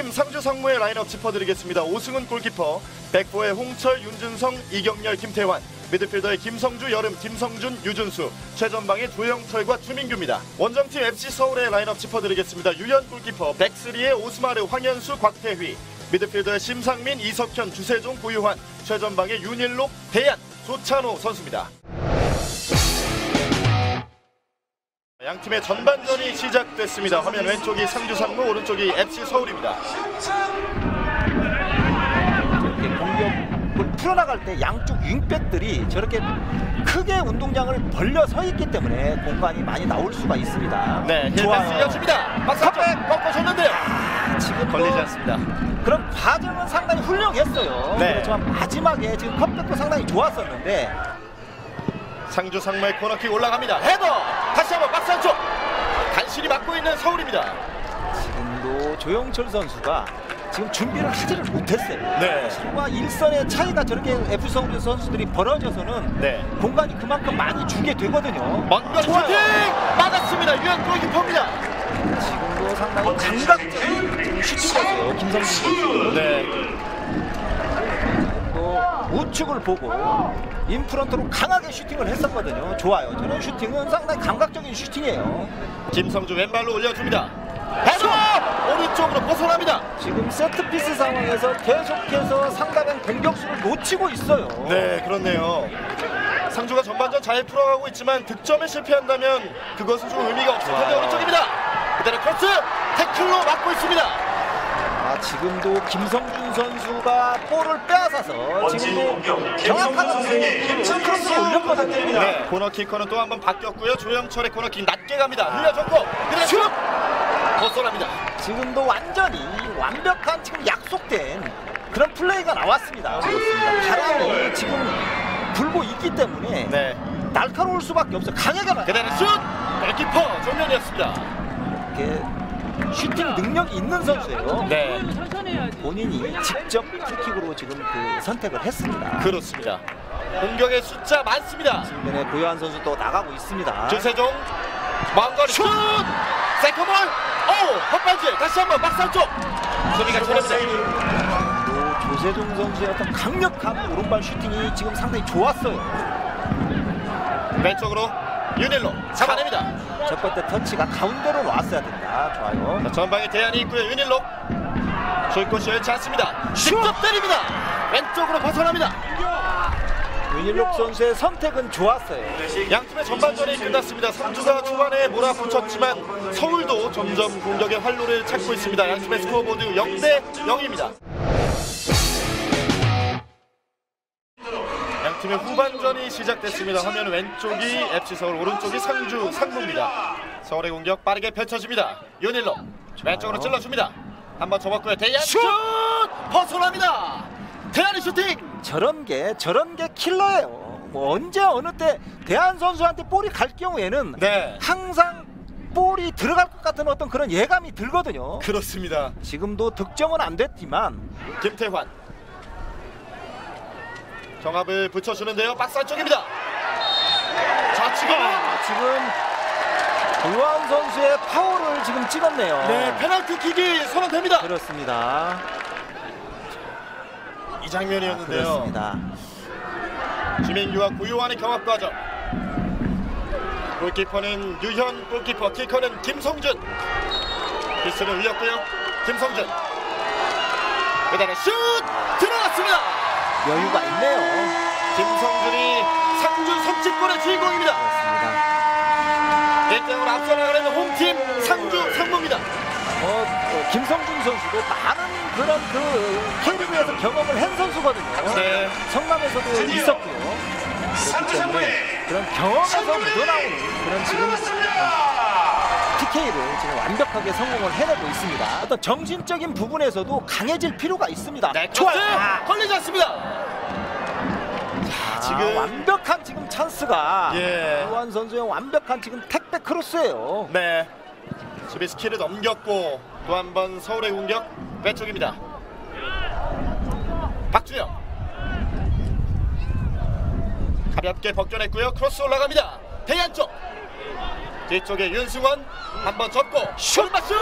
홈팀 상주 상무의 라인업 짚어드리겠습니다. 오승훈 골키퍼, 백포의 홍철, 윤준성, 이경렬, 김태환, 미드필더의 김성주, 여름, 김성준, 유준수, 최전방의 조영철과 추민규입니다. 원정팀 FC 서울의 라인업 짚어드리겠습니다. 유현 골키퍼, 백스리의 오스마르, 황현수, 곽태휘, 미드필더의 심상민, 이석현, 주세종, 고유환, 최전방의 윤일록, 대ያን, 조찬호 선수입니다. 양 팀의 전반전이 시작됐습니다. 화면 왼쪽이 상주 상무, 오른쪽이 FC 서울입니다. 이렇게 공격을 풀어나갈 때 양쪽 윙백들이 저렇게 크게 운동장을 벌려 서 있기 때문에 공간이 많이 나올 수가 있습니다. 네, 좋아요. 이어집니다. 박사백 꺾어줬는데요. 지금 걸리지 뭐 않습니다. 그런 과정은 상당히 훌륭했어요. 네. 그렇지만 마지막에 지금 컵백도 상당히 좋았었는데 상주 상무의 코너킥 올라갑니다. 헤더! 다시 한번 박스 안쪽! 간신히 막고 있는 서울입니다. 지금도 조영철 선수가 지금 준비를 하지를 못했어요. 네. 실과 일선의 차이가 저렇게 F 서울 선수들이 벌어져서는 네. 공간이 그만큼 많이 주게 되거든요. 좋아요. 슈팅! 막았습니다. 유현 골키퍼입니다. 지금도 상당히 감각적인 슈팅이었어요. 선수. 네. 또 우측을 보고 인프런트로 강하게 슈팅을 했었거든요. 좋아요. 저런 슈팅은 상당히 감각적인 슈팅이에요. 김성주 왼발로 올려줍니다. 헤더! 오른쪽으로 벗어납니다. 지금 세트피스 상황에서 계속해서 상대방 공격수를 놓치고 있어요. 네, 그렇네요. 상주가 전반전 잘 풀어가고 있지만 득점에 실패한다면 그것은 좀 의미가 없을 텐데. 오른쪽입니다. 그대로 크로스! 태클로 막고 있습니다. 아, 지금도 김성준 선수가 볼을 빼앗아서 지금도 정확하게 크로스를 올렸거든요. 네, 코너키커는 또 한 번 바뀌었고요. 조영철의 코너킥 낮게 갑니다. 흘려줬고 그대로 슛! 벗어납니다. 지금도 완전히 완벽한 지금 약속된 그런 플레이가 나왔습니다. 바람이 지금 불고 있기 때문에 네, 날카로울 수밖에 없어요. 강하게 나 그대로 슛! 골키퍼 정면이었습니다. 이렇게 슈팅 능력이 있는 선수예요. 네, 본인이 직접 프리킥으로 지금 그 선택을 했습니다. 그렇습니다. 공격의 숫자 많습니다. 이번에 고요한 선수 또 나가고 있습니다. 주세종 마음거리 슛! 세컨볼! 오! 헛발질! 다시 한번 안쪽! 수비가 처리합니다. 또 조세종 선수의 어떤 강력한 오른발 슈팅이 지금 상당히 좋았어요. 왼쪽으로 윤일로 잡아냅니다. 첫 번째 터치가 가운데로 놨어야 된다. 좋아요. 자, 전방에 대안이 있고요. 윤일로 슛꽃이 여의치 않습니다. 직접 때립니다. 왼쪽으로 벗어납니다. 윤일록 선수의 선택은 좋았어요. 양팀의 전반전이 끝났습니다. 상주가 초반에 몰아붙였지만 서울도 점점 공격의 활로를 찾고 있습니다. 양팀의 스코어보드 0대 0입니다. 팀의 후반전이 시작됐습니다. 화면 왼쪽이 FC 서울, 오른쪽이 상주 상무입니다. 서울의 공격 빠르게 펼쳐집니다. 윤일로 왼쪽으로 찔러줍니다. 한번 접었고요. 대안 슛! 벗어납니다. 대안의 슈팅! 저런 게 저런 게 킬러예요. 뭐 언제 어느 때 대한 선수한테 볼이 갈 경우에는 네, 항상 볼이 들어갈 것 같은 어떤 그런 예감이 들거든요. 그렇습니다. 지금도 득점은 안 됐지만 김태환 정합을 붙여주는데요. 박스 안쪽입니다. 자 지금은 지금 고요한 선수의 파워를 지금 찍었네요. 네 페널티킥이 선언됩니다. 그렇습니다. 이 장면이었는데요. 그렇습니다. 주민규와 고요한의 경합 과정. 골키퍼는 유현 골키퍼 킬커는 김성준. 피스를 올렸고요 김성준. 그다음에 슛! 들어갔습니다 여유가 있네요. 김성준이 상주 선취골의 주인공입니다 그렇습니다. 1등으로 앞서 나가는 홈팀 상주 상무입니다 어, 어, 김성준 선수도 많은 그런 그 K리그에서 경험을 한 선수거든요. 네. 성남에서도 있었고요. 그렇기 때문에 그런 경험에서 묻어나오는 그런 지금 PK를 지금 완벽하게 성공을 해내고 있습니다. 어떤 정신적인 부분에서도 강해질 필요가 있습니다. 네, 좋아요. 아, 걸리지 않습니다. 아, 지금- 완벽한 지금 찬스가 예. 유한 선수의 완벽한 지금 택배 크로스예요. 네. 수비 스킬을 넘겼고 또 한 번 서울의 공격 왼쪽입니다. 박주영. 가볍게 벗겨냈고요. 크로스 올라갑니다. 대안 쪽. 뒤쪽에 윤승원 한번 접고 슛 맞슛!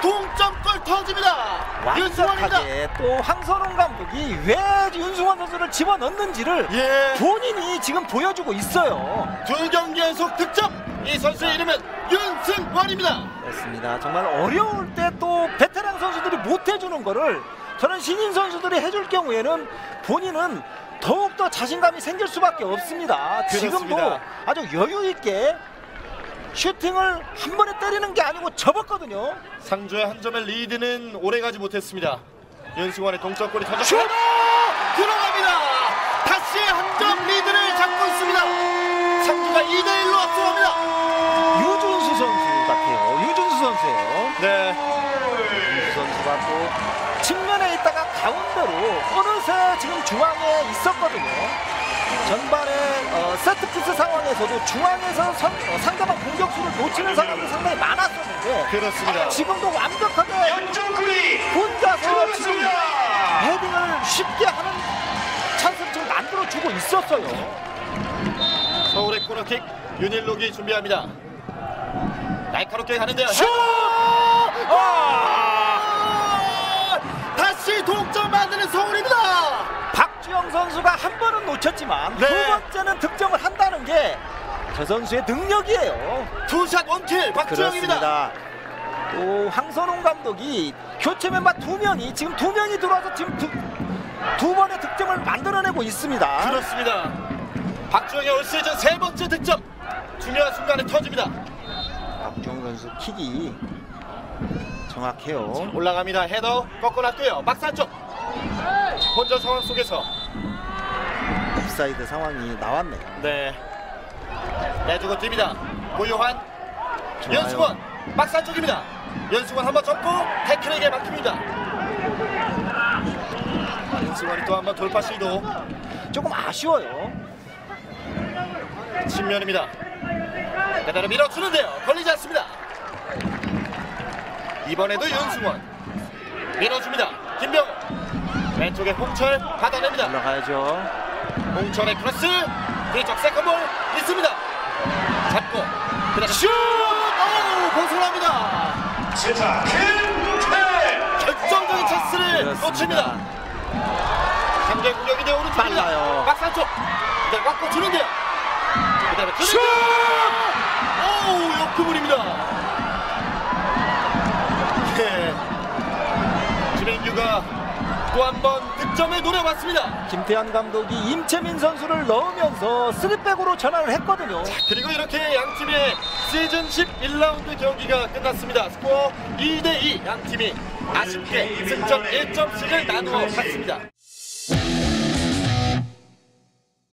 동점골 터집니다. 윤승원입니다. 또 황선홍 감독이 왜 윤승원 선수를 집어넣는지를 예. 본인이 지금 보여주고 있어요. 두 경기 연속 득점. 이 선수의 이름은 윤승원입니다. 그렇습니다. 정말 어려울 때 또 베테랑 선수들이 못 해주는 거를 저는 신인 선수들이 해줄 경우에는 본인은 더욱더 자신감이 생길 수밖에 없습니다. 지금도. 아주 여유 있게 슈팅을 한 번에 때리는 게 아니고 접었거든요. 상주의 한 점의 리드는 오래가지 못했습니다. 윤승원의 동점골이 터졌고 슛! 들어갑니다. 다시 한 점 리드를 잡고 있습니다. 상주가 2대 1로 앞서갑니다. 유준수 선수 같아요. 유준수 선수예요. 네. 유준수 선수가 또 측면에 있다가 가운데로 어느새 지금 중앙에 있었거든요. 전반에 어, 세트피스 상황에서도 중앙에서 선- 어, 상대방 공격수를 놓치는 상황이 상당히 많았었는데 그렇습니다. 지금도 완벽하게 혼자서 지금 헤딩을 쉽게 하는 찬스를 지금 만들어주고 있었어요. 서울의 코너킥 윤일록이 준비합니다. 날카롭게 가는데요. 슛! 아! 동점 만드는 서울입니다. 박주영 선수가 한 번은 놓쳤지만 네. 두 번째는 득점을 한다는 게 저 선수의 능력이에요. 투샷 원킬 박주영입니다. 또 황선홍 감독이 교체 멤버 두 명이 지금 두 명이 들어와서 지금 두, 두 번의 득점을 만들어내고 있습니다. 그렇습니다. 박주영의 올 시즌 세 번째 득점. 중요한 순간에 터집니다. 박주영 선수 킥이 정확해요. 올라갑니다. 헤더 꺾어놨고요. 막산 쪽. 혼전 상황 속에서 옵사이드 상황이 나왔네요. 네 내주고 뜁니다. 고요한 좋아요. 연수원 막산 쪽입니다. 연수원 한번 접고 태클에게 막힙니다. 연수원이 또 한번 돌파 시도 조금 아쉬워요. 측면입니다. 그대로 밀어주는데요. 걸리지 않습니다. 이번에도 윤승원 밀어줍니다. 김병호 왼쪽에 홍철 받아냅니다. 올라가야죠. 홍철의 크로스 뒤쪽 세컨볼 있습니다. 잡고 그다음 슛! 오 벗어납니다. 결정적인 찬스를 그렇습니다. 놓칩니다. 상대 공격인데 오른쪽입니다. 빨라요. 막상 쪽 이제 꽉고 주는데요. 그다음에 슛! 오 역구물입니다. 네. 주민규가 또 한 번 득점에 노려봤습니다. 김태환 감독이 임채민 선수를 넣으면서 3백으로 전환을 했거든요. 그리고 이렇게 양 팀의 시즌 11라운드 경기가 끝났습니다. 스코어 2대2 양 팀이 아쉽게 승점 1점씩을 나누어 갔습니다.